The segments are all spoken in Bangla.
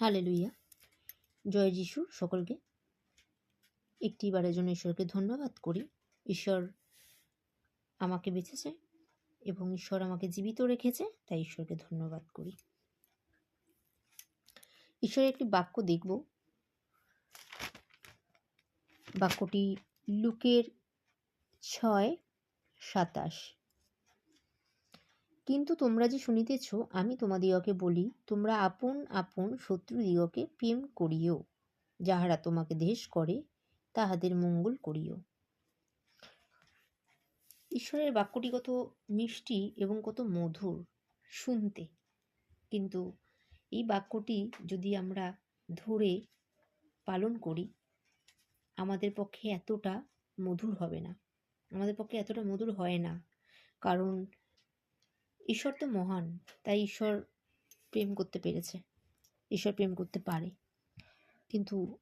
হালে লুইয়া জয় যিশু সকলকে। একটি বারের জন্য ঈশ্বরকে ধন্যবাদ করি। ঈশ্বর আমাকে বেঁচেছে এবং ঈশ্বর আমাকে জীবিত রেখেছে, তাই ঈশ্বরকে ধন্যবাদ করি। ঈশ্বরের একটি বাক্য দেখব। বাক্যটি লুকের ছয় সাতাশ। কিন্তু তোমরা যে শুনিতেছ, আমি তোমাদিগকে বলি, তোমরা আপন আপন শত্রুদিগকে প্রেম করিও যাহারা তোমাকে দেশ করে, তাহাদের মঙ্গল করিও ঈশ্বরের বাক্যটি কত মিষ্টি এবং কত মধুর শুনতে। কিন্তু এই বাক্যটি যদি আমরা ধরে পালন করি, আমাদের পক্ষে এতটা মধুর হবে না। আমাদের পক্ষে এতটা মধুর হয় না। কারণ ঈশ্বর তো মহান, তাই ঈশ্বর প্রেম করতে পেরেছে, ঈশ্বর প্রেম করতে পারে। কিন্তু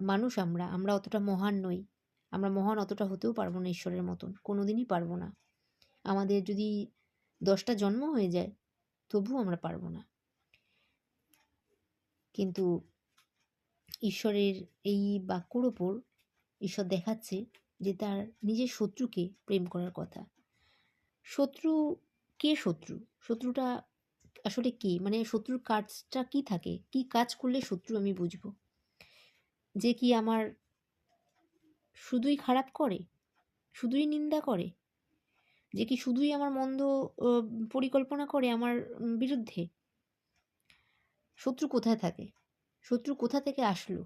মানুষ আমরা আমরা অতটা মহান নই, আমরা মহান অতটা হতেও পারব না ঈশ্বরের মতন কোনো দিনই পারব না। আমাদের যদি দশটা জন্ম হয়ে যায়, তবুও আমরা পারব না। কিন্তু ঈশ্বরের এই বাক্যর ওপর ঈশ্বর দেখাচ্ছে যে তার নিজের শত্রুকে প্রেম করার কথা। শত্রু কে শত্রু? শত্রুটা আসলে কি? মানে শত্রুর কাজটা কি থাকে? কি কাজ করলে শত্রু আমি বুঝব? যে কি আমার শুধুই খারাপ করে? শুধুই নিন্দা করে? যে কি শুধুই আমার মন্দ পরিকল্পনা করে আমার বিরুদ্ধে? শত্রু কোথায় থাকে? শত্রু কোথা থেকে আসলো?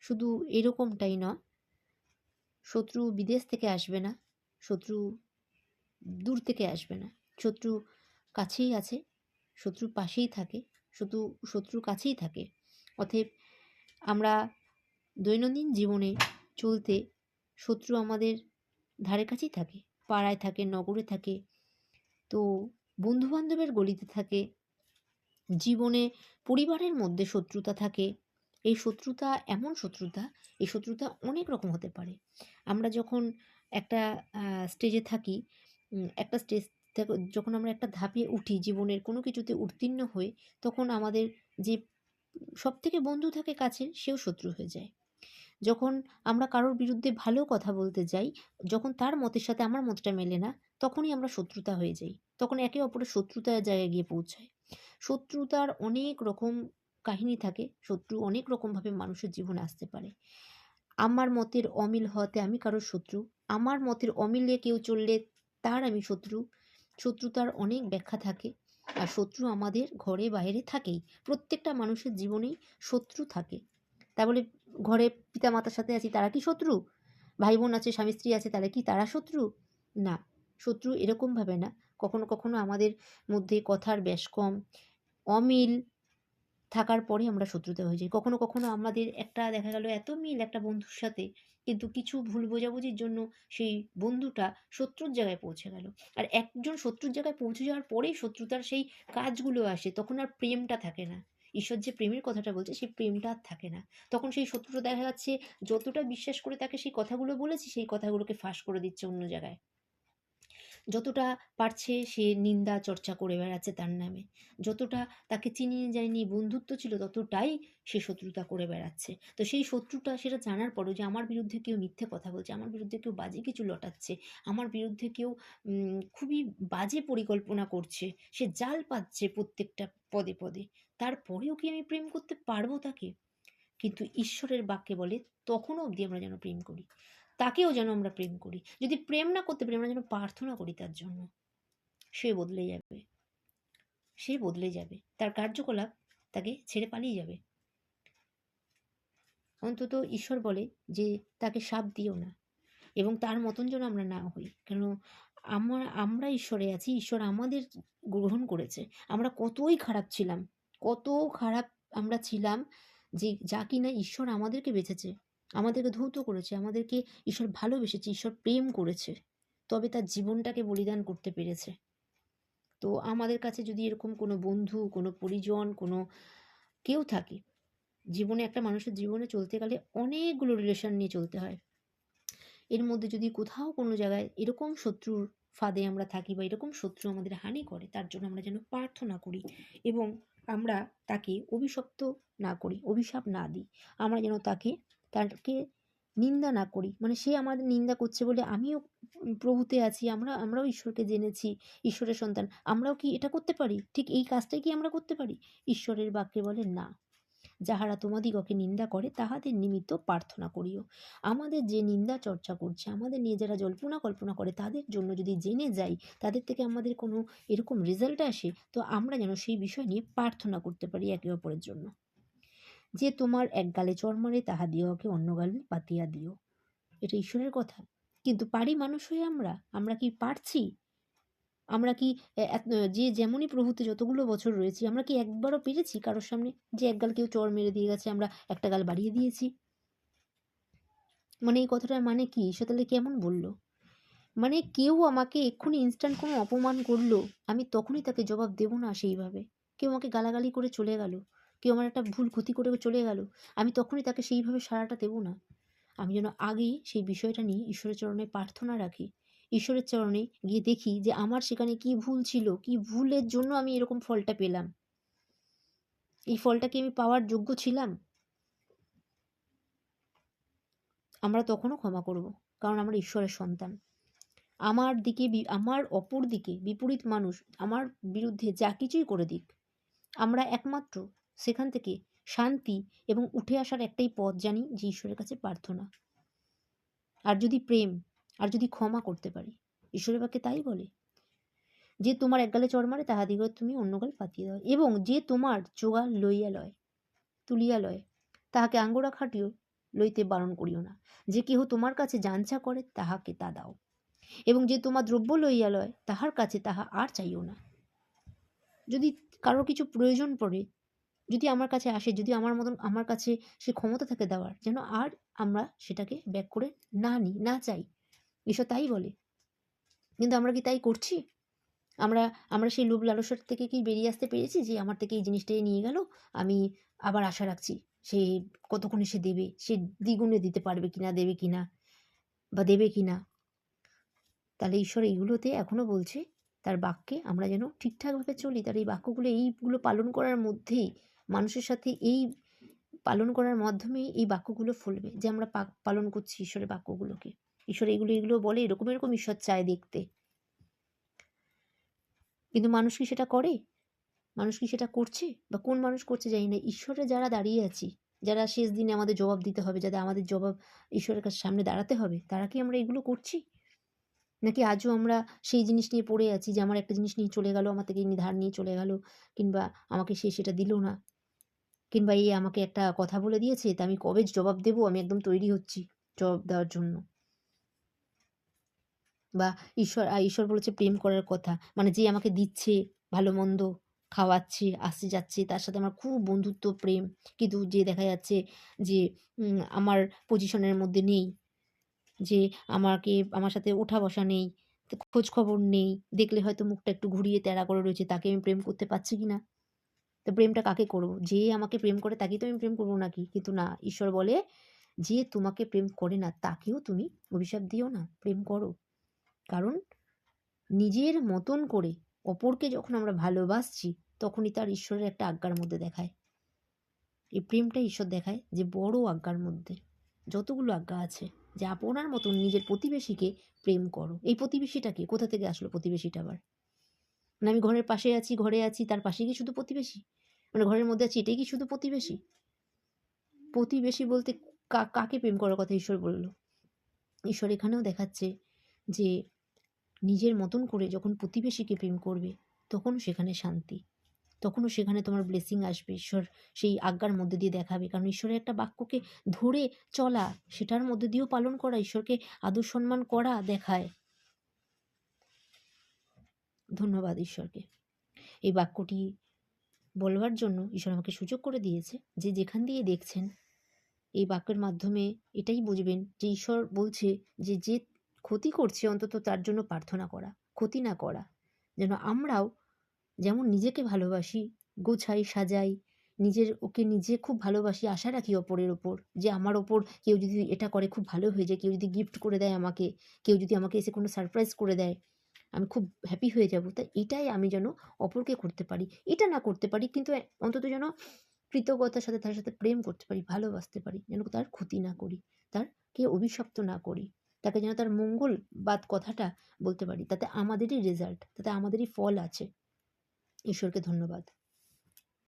শুধু এরকমটাই নয়। শত্রু বিদেশ থেকে আসবে না। শত্রু দূর থেকে আসবে না। শত্রু কাছেই আছে শত্রু পাশেই থাকে, শত্রু শত্রু কাছেই থাকে। অতএব আমরা দৈনন্দিন জীবনে চলতে শত্রু আমাদের ধারে কাছেই থাকে, পাড়ায় থাকে, নগরে থাকে। তো বন্ধুবান্ধবের গলিতে থাকে, জীবনে পরিবারের মধ্যে শত্রুতা থাকে। এই শত্রুতা এমন শত্রুতা, এই শত্রুতা অনেক রকম হতে পারে। আমরা যখন একটা স্টেজে থাকি একটা স্টেজ থেকে যখন আমরা একটা ধাপে উঠি, জীবনের কোনো কিছুতে উত্তীর্ণ হয়ে তখন আমাদের যে সব থেকে বন্ধু থাকে কাছের, সেও শত্রু হয়ে যায়। যখন আমরা কারোর বিরুদ্ধে ভালো কথা বলতে যাই, যখন তার মতের সাথে আমার মতটা মেলে না, তখনই আমরা শত্রুতা হয়ে যাই। তখন একে অপরের শত্রুতার জায়গায় গিয়ে পৌঁছায় শত্রুতার অনেক রকম কাহিনী থাকে, শত্রু অনেক রকমভাবে মানুষের জীবনে আসতে পারে। আমার মতের অমিল হওয়াতে আমি কারোর শত্রু, আমার মতের অমিলে কেউ চললে তার আমি শত্রু। শত্রুতার অনেক ব্যাখ্যা থাকে আর শত্রু আমাদের ঘরে বাইরে থাকেই। প্রত্যেকটা মানুষের জীবনেই শত্রু থাকে। তা বলে ঘরে পিতা মাতার সাথে আছি, তারা কি শত্রু? ভাই বোন আছে, স্বামী স্ত্রী আছে, তারা কি তারা শত্রু? না, শত্রু এরকমভাবে না। কখনো কখনো আমাদের মধ্যে কথার ব্যাস কম, অমিল থাকার পরে আমরা শত্রুতা হয়ে যাই। কখনো কখনো আমাদের একটা দেখা গেল এত মিল একটা বন্ধুর সাথে কিন্তু কিছু ভুল বোঝাবুঝির জন্য সেই বন্ধুটা শত্রুর জায়গায় পৌঁছে গেল। আর একজন শত্রুর জায়গায় পৌঁছে যাওয়ার পরেই শত্রুতার সেই কাজগুলো আসে, তখন আর প্রেমটা থাকে না। ঈশ্বর যে প্রেমের কথাটা বলছে, সেই প্রেমটা আর থাকে না। তখন সেই শত্রুটা দেখা যাচ্ছে, যতটা বিশ্বাস করে তাকে সেই কথাগুলো বলেছে, সেই কথাগুলোকে ফাঁস করে দিচ্ছে অন্য জায়গায়। যতটা পারছে সে নিন্দা, চর্চা করে বেড়াচ্ছে তার নামে। যতটা তাকে চিনিয়ে যায়নি, বন্ধুত্ব ছিল, ততটাই সে শত্রুতা করে বেড়াচ্ছে। তো সেই শত্রুটা সেটা জানার পরও যে আমার বিরুদ্ধে কেউ মিথ্যে কথা বলছে, আমার বিরুদ্ধে কেউ বাজে কিছু লটাচ্ছে, আমার বিরুদ্ধে কেউ খুবই বাজে পরিকল্পনা করছে, সে জাল পাচ্ছে প্রত্যেকটা পদে পদে, তারপরেও কি আমি প্রেম করতে পারব তাকে? কিন্তু ঈশ্বরের বাক্যে বলে, তখনও অবধি আমরা যেন প্রেম করি। তাকেও যেন আমরা প্রেম করি। যদি প্রেম না করতে পারি, আমরা যেন প্রার্থনা করি তার জন্য। সে বদলে যাবে। সে বদলে যাবে। তার কার্যকলাপ তাকে ছেড়ে পালিয়ে যাবে। অন্তত ঈশ্বর বলে যে, তাকে সাপ দিও না। এবং তার মতন যেন আমরা না হই। কেন আমরা আমরা ঈশ্বরে আছি, ঈশ্বর আমাদের গ্রহণ করেছে। আমরা কতই খারাপ ছিলাম, কত খারাপ আমরা ছিলাম যে, যা কিনা ঈশ্বর আমাদেরকে বেঁচেছে। আমাদেরকে ধৌত করেছে, আমাদেরকে ঈশ্বর ভালোবেসেছে, ঈশ্বর প্রেম করেছে, তবে তার জীবনটাকে বলিদান করতে পেরেছে। তো আমাদের কাছে যদি এরকম কোনো বন্ধু, কোনো পরিজন, কোনো কেউ থাকে, জীবনে একটা মানুষের জীবনে চলতে গেলে অনেকগুলো রিলেশন নিয়ে চলতে হয়। এর মধ্যে যদি কোথাও কোনো জায়গায় এরকম শত্রুর ফাঁদে আমরা থাকি বা এরকম শত্রু আমাদের হানি করে, তার জন্য আমরা যেন প্রার্থনা করি এবং আমরা তাকে অভিশপ্ত না করি, অভিশাপ না দিই, আমরা যেন তাকে তাকে নিন্দা না করি। মানে সে আমাদের নিন্দা করছে বলে আমিও প্রভুতে আছি, আমরা, আমরাও ঈশ্বরকে জেনেছি, ঈশ্বরের সন্তান। আমরাও কি এটা করতে পারি? ঠিক এই কাজটাই কি আমরা করতে পারি? ঈশ্বরের বাক্যে বলে, না। যাহারা তোমাদিগকে নিন্দা করে, তাহাদের নিমিত্ত প্রার্থনা করিও। আমাদের যে নিন্দা চর্চা করছে, আমাদের নিয়ে যারা জল্পনা কল্পনা করে, তাদের জন্য যদি জেনে যাই, তাদের থেকে আমাদের কোনো এরকম রেজাল্ট আসে, তো আমরা যেন সেই বিষয় নিয়ে প্রার্থনা করতে পারি একে অপরের জন্য। যে তোমার এক গালে চর মারে, তাহা দিওকে অন্য গালে পাতিয়া দিও। এটা ঈশ্বরের কথা। কিন্তু পারি মানুষ হয়ে আমরা? আমরা কি পারছি? আমরা কি যে যেমনই প্রভুতে যতগুলো বছর রয়েছি, আমরা কি একবারও পেরেছি কারোর সামনে? যে এক গাল কেউ চর মেরে দিয়ে গেছে, আমরা একটা গাল বাড়িয়ে দিয়েছি। মানে এই কথাটার মানে কি? সে তাহলে কেমন বলল? মানে কেউ আমাকে এক্ষুনি ইনস্ট্যান্ট কোনো অপমান করল, আমি তখনই তাকে জবাব দেবো না সেইভাবে। কেউ আমাকে গালাগালি করে চলে গেল। কেউ আমার একটা ভুল ক্ষতি করে চলে গেল, আমি তখনই তাকে সেইভাবে সারাটা দেবো না। আমি যেন আগেই সেই বিষয়টা নিয়ে ঈশ্বরের চরণে প্রার্থনা রাখি, ঈশ্বরের চরণে গিয়ে দেখি যে আমার সেখানে কি ভুল ছিল, কি ভুলের জন্য আমি এরকম ফলটা পেলাম। এই ফলটা কি আমি পাওয়ার যোগ্য ছিলাম? আমরা তখনও ক্ষমা করব, কারণ আমরা ঈশ্বরের সন্তান। আমার দিকে আমার অপর দিকে বিপরীত মানুষ আমার বিরুদ্ধে যা কিছুই করে দিক, আমরা একমাত্র সেখান থেকে শান্তি এবং উঠে আসার একটাই পথ জানি যে ঈশ্বরের কাছে প্রার্থনা। আর যদি প্রেম, আর যদি ক্ষমা করতে পারি, ঈশ্বরের বাক্যে তাই বলে, যে তোমার এক গালে চড় মারে, তাহা দিগত তুমি অন্য গাল পাতিয়ে দাও। এবং যে তোমার চোগা লইয়া লয়, তুলিয়া লয়, তাহাকে আঙ্গোরা খাটিও লইতে বারণ করিও না। যে কেহ তোমার কাছে জাঞ্চা করে, তাহাকে তা দাও। এবং যে তোমার দ্রব্য লইয়া লয়, তাহার কাছে তাহা আর চাইও না। যদি কারও কিছু প্রয়োজন পড়ে যদি আমার কাছে আসে, যদি আমার মতন আমার কাছে সে ক্ষমতা থাকে দেওয়ার, যেন আর আমরা সেটাকে ব্যাক করে না নিই না চাই। ঈশ্বর তাই বলে। কিন্তু আমরা কি তাই করছি? আমরা আমরা সেই লোভ লালসার থেকে কি বেরিয়ে আসতে পেরেছি যে আমার থেকে এই জিনিসটাই নিয়ে গেল? আমি আবার আশা রাখছি সে কতক্ষণে সে দেবে? সে দ্বিগুণে দিতে পারবে কিনা, দেবে কিনা বা দেবে কিনা? তাহলে ঈশ্বর এইগুলোতে এখনও বলছে, তার বাক্যে আমরা যেন ঠিকঠাকভাবে চলি, তার এই বাক্যগুলো এইগুলো পালন করার মধ্যেই মানুষের সাথে এই পালন করার মাধ্যমেই এই বাক্যগুলো ফলবে। যে আমরা পালন করছি ঈশ্বরের বাক্যগুলোকে। ঈশ্বর এগুলো এগুলো বলে এরকম এরকম ঈশ্বর চায় দেখতে। কিন্তু মানুষ কি সেটা করে? মানুষ কি সেটা করছে? বা কোন মানুষ করছে জানি না। ঈশ্বরে যারা দাঁড়িয়ে আছি, যারা শেষ দিনে আমাদের জবাব দিতে হবে, যাদের আমাদের জবাব ঈশ্বরের কাছে সামনে দাঁড়াতে হবে, তারা কি আমরা এগুলো করছি? নাকি আজও আমরা সেই জিনিস নিয়ে পড়ে আছি যে আমার একটা জিনিস নিয়ে চলে গেল, আমার থেকে ধার নিয়ে চলে গেল, কিংবা আমাকে সে সেটা দিল না? কিংবা এই আমাকে একটা কথা বলে দিয়েছে তা আমি কবে জবাব দেবো? আমি একদম তৈরি হচ্ছি জবাব দেওয়ার জন্য। বা ঈশ্বর ঈশ্বর বলেছে প্রেম করার কথা। মানে যে আমাকে দিচ্ছে, ভালো মন্দ খাওয়াচ্ছে আসছে যাচ্ছে, তার সাথে আমার খুব বন্ধুত্ব, প্রেম। কিন্তু যে দেখা যাচ্ছে যে আমার পজিশনের মধ্যে নেই, যে আমাকে, আমার সাথে ওঠা বসা নেই, খোঁজ খবর নেই, দেখলে হয়তো মুখটা একটু ঘুরিয়ে, তেড়া করে রয়েছে, তাকে আমি প্রেম করতে পারছি কি না তো প্রেমটা কাকে করব? যে আমাকে প্রেম করে তাকেই তো আমি প্রেম করব নাকি? কিন্তু না, ঈশ্বর বলে যে তোমাকে প্রেম করে না, তাকেও তুমি অভিশাপ দিও না, প্রেম করো। কারণ নিজের মতন করে অপরকে যখন আমরা ভালোবাসছি, তখনই তার ঈশ্বরের একটা আজ্ঞার মধ্যে দেখায়। এই প্রেমটা ঈশ্বর দেখায় যে বড় আজ্ঞার মধ্যে, যতগুলো আজ্ঞা আছে, যে আপনার মতন নিজের প্রতিবেশীকে প্রেম করো। এই প্রতিবেশীটাকে কোথা থেকে আসলো প্রতিবেশীটা আবার? মানে আমি ঘরের পাশে আছি, ঘরে আছি, তার পাশে কি শুধু প্রতিবেশী? মানে ঘরের মধ্যে আছি, এটাই কি শুধু প্রতিবেশী? প্রতিবেশী বলতে কাকে প্রেম করার কথা ঈশ্বর বলল? ঈশ্বর এখানেও দেখাচ্ছে যে নিজের মতন করে যখন প্রতিবেশীকে প্রেম করবে তখন সেখানে শান্তি। তখনও সেখানে তোমার ব্লেসিং আসবে। ঈশ্বর সেই আজ্ঞার মধ্যে দিয়ে দেখাবে। কারণ ঈশ্বরের একটা বাক্যকে ধরে চলা, সেটার মধ্যে দিয়েও পালন করা, ঈশ্বরকে আদর সম্মান করা দেখায়। ধন্যবাদ ঈশ্বরকে। এই বাক্যটি বলবার জন্য ঈশ্বর আমাকে সুযোগ করে দিয়েছে যে যেখান দিয়ে দেখছেন, এই বাক্যের মাধ্যমে এটাই বুঝবেন যে ঈশ্বর বলছে যে যে ক্ষতি করছে অন্তত তার জন্য প্রার্থনা করা, ক্ষতি না করা। যেন আমরাও যেমন নিজেকে ভালোবাসি, গোছাই, সাজাই, নিজের ওকে নিজে খুব ভালোবাসি, আশা রাখি অপরের ওপর যে আমার ওপর কেউ যদি এটা করে, খুব ভালো হয়ে যায়। কেউ যদি গিফট করে দেয় আমাকে, কেউ যদি আমাকে এসে কোনো সারপ্রাইজ করে দেয় আমি খুব হ্যাপি হয়ে যাব। তা এটাই আমি যেন অপরকে করতে পারি। এটা না করতে পারি, কিন্তু অন্তত যেন কৃতজ্ঞতার সাথে তার সাথে প্রেম করতে পারি, ভালোবাসতে পারি, যেন তার ক্ষতি না করি, তার কে অভিশপ্ত না করি, তাকে যেন তার মঙ্গলবাদ কথাটা বলতে পারি, তাতে আমাদেরই রেজাল্ট তাতে আমাদেরই ফল আছে। ঈশ্বরকে ধন্যবাদ।